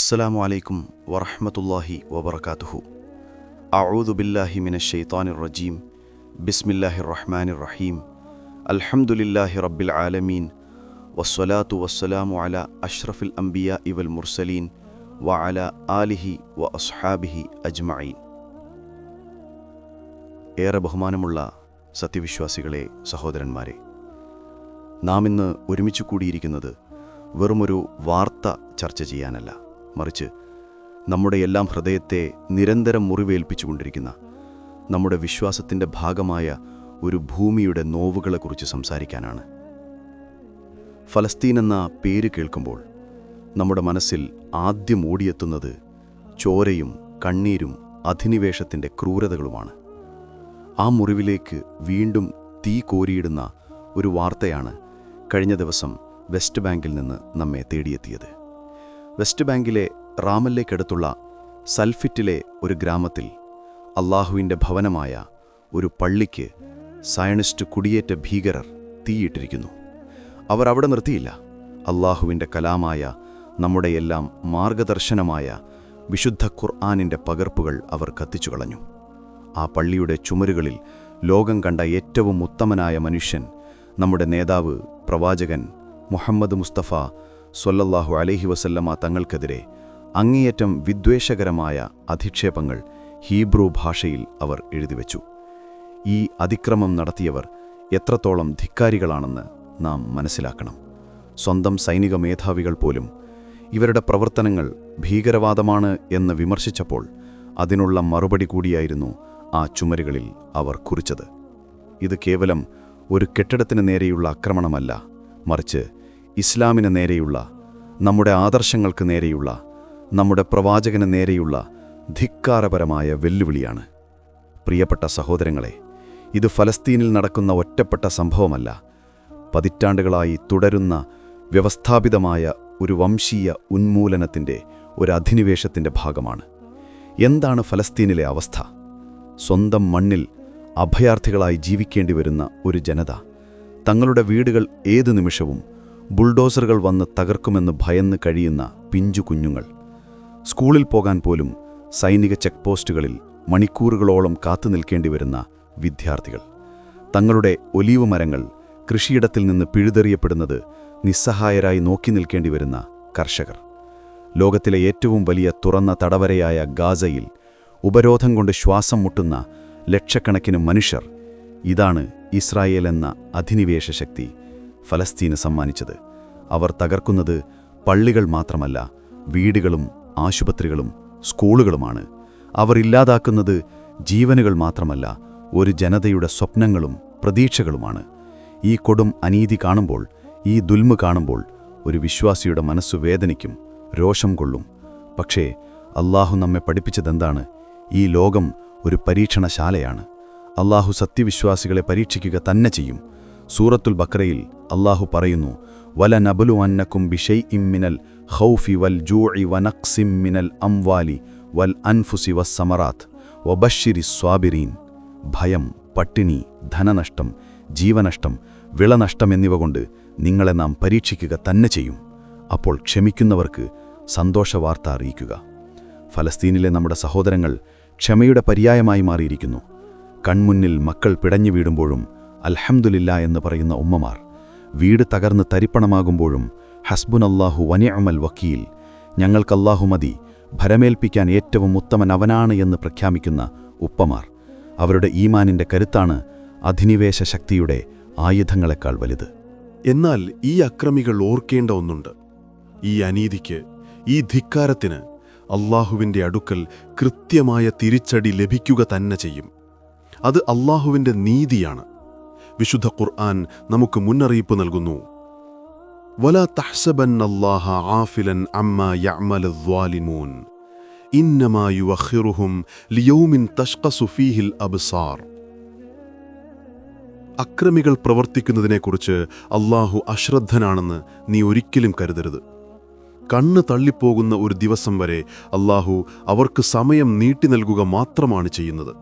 അസ്സലാമു അലൈക്കും വറഹമത്തല്ലാഹി വബർക്കാത്തുഹു അഊദു ബില്ലാഹി മിന ഷെയ്ത്താനിർ റജീം. ബിസ്മില്ലാഹിർ റഹ്മാനിർ റഹീം. അൽഹംദുലില്ലാഹി റബ്ബിൽ ആലമീൻ. വസ്വലാത്തു വസ്സലാമു അല അഷ്റഫിൽ അംബിയ ഇവൽ മുർസലീൻ. വ അല ആലിഹി വ അസ്ഹാബിഹി അജ്മഈൻ. ഏറെ ബഹുമാനമുള്ള സത്യവിശ്വാസികളെ സഹോദരന്മാരെ നാം ഇന്ന് ഒരുമിച്ച് കൂടിയിരിക്കുന്നത് വെറുമൊരു വാർത്ത ചർച്ച ചെയ്യാനല്ല. മറിച്ച് നമ്മുടെ എല്ലാം ഹൃദയത്തെ നിരന്തരം മുറിവേൽപ്പിച്ചുകൊണ്ടിരിക്കുന്ന നമ്മുടെ വിശ്വാസത്തിന്റെ ഭാഗമായ ഒരു ഭൂമിയുടെ നോവുകളെക്കുറിച്ച് സംസാരിക്കാനാണ്. ഫലസ്തീൻ എന്ന പേര് കേൾക്കുമ്പോൾ നമ്മുടെ മനസ്സിൽ ആദ്യം ഓടിയെത്തുന്നത് ചോരയും കണ്ണീരും അധിനിവേശത്തിന്റെ ക്രൂരതകളുമാണ്. ആ മുറിവിലേക്ക് വീണ്ടും തീ കോരിയിടുന്ന ഒരു വാർത്തയാണ് കഴിഞ്ഞ ദിവസം വെസ്റ്റ് ബാങ്കിൽ നിന്ന് നമ്മെ തേടിയെത്തിയത്. വെസ്റ്റ് ബാങ്കിലെ റാമല്ലേക്കടുത്തുള്ള സൽഫിറ്റിലെ ഒരു ഗ്രാമത്തിൽ അള്ളാഹുവിന്റെ ഭവനമായ ഒരു പള്ളിക്ക് സയണിസ്റ്റ് കുടിയേറ്റ ഭീകരർ തീയിട്ടിരിക്കുന്നു. അവർ അവിടെ നിർത്തിയില്ല. അള്ളാഹുവിന്റെ കലാമായ നമ്മുടെയെല്ലാം മാർഗദർശനമായ വിശുദ്ധ ഖുർആാനിന്റെ പകർപ്പുകൾ അവർ കത്തിച്ചു കളഞ്ഞു ആ പള്ളിയുടെ ചുമരുകളിൽ ലോകം കണ്ട ഏറ്റവും ഉത്തമനായ മനുഷ്യൻ നമ്മുടെ നേതാവ് പ്രവാചകൻ മുഹമ്മദ് മുസ്തഫ സൊല്ലല്ലാഹു അലഹി വസല്ലമ തങ്ങൾക്കെതിരെ അങ്ങേയറ്റം വിദ്വേഷകരമായ അധിക്ഷേപങ്ങൾ ഹീബ്രു ഭാഷയിൽ അവർ എഴുതിവെച്ചു. ഈ അതിക്രമം നടത്തിയവർ എത്രത്തോളം ധിക്കാരികളാണെന്ന് നാം മനസ്സിലാക്കണം. സ്വന്തം സൈനിക മേധാവികൾ പോലും ഇവരുടെ പ്രവർത്തനങ്ങൾ ഭീകരവാദമാണ് എന്ന് വിമർശിച്ചപ്പോൾ അതിനുള്ള മറുപടി കൂടിയായിരുന്നു ആ ചുമരുകളിൽ അവർ കുറിച്ചത്. ഇത് കേവലം ഒരു കെട്ടിടത്തിന് നേരെയുള്ള ആക്രമണമല്ല മറിച്ച് ഇസ്ലാമിന് നേരെയുള്ള നമ്മുടെ ആദർശങ്ങൾക്ക് നേരെയുള്ള നമ്മുടെ പ്രവാചകന് നേരെയുള്ള ധിക്കാരപരമായ വെല്ലുവിളിയാണ്. പ്രിയപ്പെട്ട സഹോദരങ്ങളെ ഇത് ഫലസ്തീനിൽ നടക്കുന്ന ഒറ്റപ്പെട്ട സംഭവമല്ല. പതിറ്റാണ്ടുകളായി തുടരുന്ന വ്യവസ്ഥാപിതമായ ഒരു വംശീയ ഉന്മൂലനത്തിന്റെ ഒരു അധിനിവേശത്തിന്റെ ഭാഗമാണ്. എന്താണ് ഫലസ്തീനിലെ അവസ്ഥ? സ്വന്തം മണ്ണിൽ അഭയാർത്ഥികളായി ജീവിക്കേണ്ടി വരുന്ന ഒരു ജനത തങ്ങളുടെ വീടുകൾ ഏതു നിമിഷവും ബുൾഡോസറുകൾ വന്ന് തകർക്കുമെന്ന് ഭയന്ന് കഴിയുന്ന പിഞ്ചു കുഞ്ഞുങ്ങൾ. സ്കൂളിൽ പോകാൻ പോലും സൈനിക ചെക്ക് പോസ്റ്റുകളിൽ മണിക്കൂറുകളോളം കാത്തു നിൽക്കേണ്ടി വരുന്ന വിദ്യാർത്ഥികൾ. തങ്ങളുടെ ഒലീവ് മരങ്ങൾ കൃഷിയിടത്തിൽ നിന്ന് പിഴുതെറിയപ്പെടുന്നത് നിസ്സഹായരായി നോക്കി നിൽക്കേണ്ടി വരുന്ന കർഷകർ. ലോകത്തിലെ ഏറ്റവും വലിയ തുറന്ന തടവരയായ ഗാസയിൽ ഉപരോധം കൊണ്ട് ശ്വാസം മുട്ടുന്ന ലക്ഷക്കണക്കിന് മനുഷ്യർ. ഇതാണ് ഇസ്രായേൽ എന്ന അധിനിവേശ ശക്തി. ഫലസ്തീന് സമ്മാനിച്ചത്. അവർ തകർക്കുന്നത് പള്ളികൾ മാത്രമല്ല വീടുകളും ആശുപത്രികളും സ്കൂളുകളുമാണ്. അവർ ഇല്ലാതാക്കുന്നത് ജീവനുകൾ മാത്രമല്ല ഒരു ജനതയുടെ സ്വപ്നങ്ങളും പ്രതീക്ഷകളുമാണ്. ഈ കൊടും അനീതി കാണുമ്പോൾ ഈ ദുൽമ കാണുമ്പോൾ ഒരു വിശ്വാസിയുടെ മനസ്സു വേദനിക്കും രോഷം കൊള്ളും. പക്ഷേ അള്ളാഹു നമ്മെ പഠിപ്പിച്ചതെന്താണ്? ഈ ലോകം ഒരു പരീക്ഷണശാലയാണ്. അള്ളാഹു സത്യവിശ്വാസികളെ പരീക്ഷിക്കുക തന്നെ ചെയ്യും. സൂറത്തുൽ ബക്രയിൽ അള്ളാഹു പറയുന്നു വല നബലു അന്നക്കും ബിഷൈ ഇമ്മിനൽ ഹൗഫി വൽ ജൂഇ വനക്സിം മിനൽ അംവാലി വൽ അൻഫുസി വസ്സമറാത്ത് വബഷിരി സ്വാബിരീൻ. ഭയം പട്ടിണി ധനനഷ്ടം ജീവനഷ്ടം വിളനഷ്ടം എന്നിവ കൊണ്ട് നിങ്ങളെ നാം പരീക്ഷിക്കുക തന്നെ ചെയ്യും. അപ്പോൾ ക്ഷമിക്കുന്നവർക്ക് സന്തോഷവാർത്ത അറിയിക്കുക. ഫലസ്തീനിലെ നമ്മുടെ സഹോദരങ്ങൾ ക്ഷമയുടെ പര്യായമായി മാറിയിരിക്കുന്നു. കൺമുന്നിൽ മക്കൾ പിടഞ്ഞു വീടുമ്പോഴും അൽഹംദുലില്ല എന്ന് പറയുന്ന ഉമ്മമാർ വീട് തകർന്ന് തരിപ്പണമാകുമ്പോഴും ഹസ്ബുൻ ഹസ്ബുനല്ലാഹു വനിഅമൽ വക്കീൽ. ഞങ്ങൾക്കല്ലാഹു മതി ഭരമേൽപ്പിക്കാൻ ഏറ്റവും ഉത്തമൻ അവനാണ് എന്ന് പ്രഖ്യാപിക്കുന്ന ഉപ്പമാർ. അവരുടെ ഈമാനിന്റെ കരുത്താണ് അധിനിവേശ ശക്തിയുടെ ആയുധങ്ങളെക്കാൾ വലുത്. എന്നാൽ ഈ അക്രമികൾ ഓർക്കേണ്ട ഒന്നുണ്ട്. ഈ അനീതിക്ക് ഈ ധിക്കാരത്തിന് അള്ളാഹുവിന്റെ അടുക്കൽ കൃത്യമായ തിരിച്ചടി ലഭിക്കുക തന്നെ ചെയ്യും. അത് അള്ളാഹുവിന്റെ നീതിയാണ്. വിശുദ്ധ ഖുർആൻ നമുക്ക് മുന്നറിയിപ്പ് നൽകുന്നു. ലിയൗമിൻ അബ്സാർ. അക്രമികൾ പ്രവർത്തിക്കുന്നതിനെക്കുറിച്ച് അള്ളാഹു അശ്രദ്ധനാണെന്ന് നീ ഒരിക്കലും കരുതരുത്. കണ്ണ് തള്ളിപ്പോകുന്ന ഒരു ദിവസം വരെ അള്ളാഹു അവർക്ക് സമയം നീട്ടി നൽകുക മാത്രമാണ് ചെയ്യുന്നത്.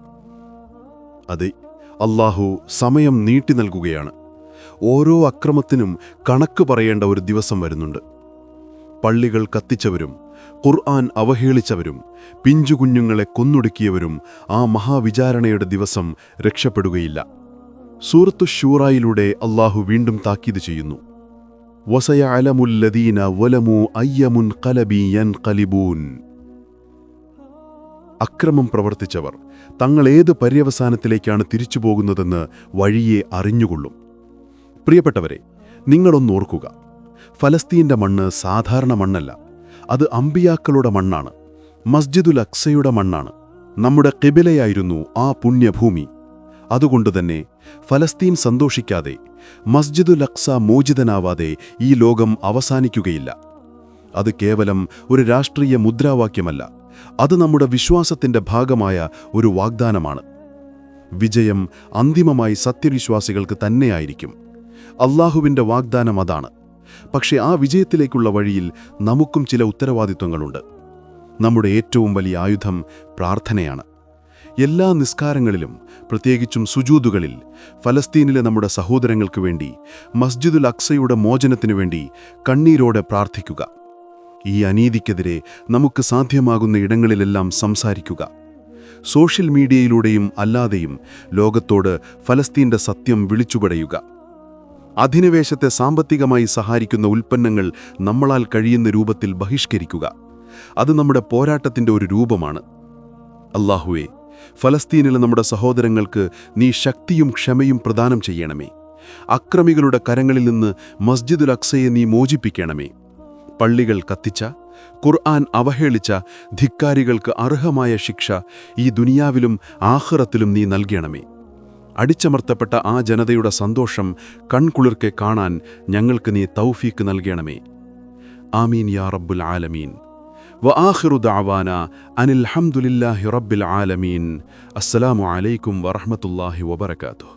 അതെ അള്ളാഹു സമയം നീട്ടി നൽകുകയാണ്. ഓരോ അക്രമത്തിനും കണക്ക് പറയേണ്ട ഒരു ദിവസം വരുന്നുണ്ട്. പള്ളികൾ കത്തിച്ചവരും ഖുർആൻ അവഹേളിച്ചവരും പിഞ്ചുകുഞ്ഞുങ്ങളെ കൊന്നൊടുക്കിയവരും ആ മഹാവിചാരണയുടെ ദിവസം രക്ഷപ്പെടുകയില്ല. സൂറത്തു ഷൂറായിലൂടെ അള്ളാഹു വീണ്ടും താക്കീത് ചെയ്യുന്നു. വസയഅലമുല്ലദീന വലമു അയ്യമുൻ കലബിയൻ കലിബൂൻ അക്രമം പ്രവർത്തിച്ചവർ. തങ്ങൾ ഏത് പര്യവസാനത്തിലേക്കാണ് തിരിച്ചു പോകുന്നതെന്ന് വഴിയെ അറിഞ്ഞുകൊള്ളും. പ്രിയപ്പെട്ടവരെ നിങ്ങളൊന്നോർക്കുക ഫലസ്തീന്റെ മണ്ണ് സാധാരണ മണ്ണല്ല. അത് അമ്പിയാക്കളുടെ മണ്ണാണ്. മസ്ജിദുൽ അക്സയുടെ മണ്ണാണ്. നമ്മുടെ കിബിലയായിരുന്നു ആ പുണ്യഭൂമി. അതുകൊണ്ടുതന്നെ ഫലസ്തീൻ സന്തോഷിക്കാതെ മസ്ജിദുൽ അക്സ മോചിതനാവാതെ ഈ ലോകം അവസാനിക്കുകയില്ല. അത് കേവലം ഒരു രാഷ്ട്രീയ മുദ്രാവാക്യമല്ല. അത് നമ്മുടെ വിശ്വാസത്തിന്റെ ഭാഗമായ ഒരു വാഗ്ദാനമാണ്. വിജയം അന്തിമമായി സത്യവിശ്വാസികൾക്ക് തന്നെയായിരിക്കും. അള്ളാഹുവിന്റെ വാഗ്ദാനം അതാണ്. പക്ഷേ ആ വിജയത്തിലേക്കുള്ള വഴിയിൽ നമുക്കും ചില ഉത്തരവാദിത്വങ്ങളുണ്ട്. നമ്മുടെ ഏറ്റവും വലിയ ആയുധം പ്രാർത്ഥനയാണ്. എല്ലാ നിസ്കാരങ്ങളിലും പ്രത്യേകിച്ചും സുജൂതുകളിൽ ഫലസ്തീനിലെ നമ്മുടെ സഹോദരങ്ങൾക്ക് വേണ്ടി മസ്ജിദുൽ അക്സയുടെ മോചനത്തിനു വേണ്ടി കണ്ണീരോടെ പ്രാർത്ഥിക്കുക. ഈ അനീതിക്കെതിരെ നമുക്ക് സാധ്യമാകുന്ന ഇടങ്ങളിലെല്ലാം സംസാരിക്കുക. സോഷ്യൽ മീഡിയയിലൂടെയും അല്ലാതെയും ലോകത്തോട് ഫലസ്തീന്റെ സത്യം വിളിച്ചുപടയുക. അധിനിവേശത്തെ സാമ്പത്തികമായി സഹായിക്കുന്ന ഉൽപ്പന്നങ്ങൾ നമ്മളാൽ കഴിയുന്ന രൂപത്തിൽ ബഹിഷ്കരിക്കുക. അത് നമ്മുടെ പോരാട്ടത്തിന്റെ ഒരു രൂപമാണ്. അല്ലാഹുവേ ഫലസ്തീനിലെ നമ്മുടെ സഹോദരങ്ങൾക്ക് നീ ശക്തിയും ക്ഷമയും പ്രദാനം ചെയ്യണമേ. അക്രമികളുടെ കരങ്ങളിൽ നിന്ന് മസ്ജിദുൽ അക്സയെ നീ മോചിപ്പിക്കണമേ. പള്ളികൾ കത്തിച്ച ഖുർആൻ അവഹേളിച്ച ധിക്കാരികൾക്ക് അർഹമായ ശിക്ഷ ഈ ദുനിയാവിലും ആഹ്റത്തിലും നീ നൽകണമേ അടിച്ചമർത്തപ്പെട്ട ആ ജനതയുടെ സന്തോഷം കൺകുളിർക്കെ കാണാൻ ഞങ്ങൾക്ക് നീ തൗഫീക്ക് നൽകണമേ ആമീൻ യാ റബ്ബുൽ ആലമീൻ وآخر دعوانا أن الحمد لله رب العالمين السلام عليكم ورحمة الله وبركاته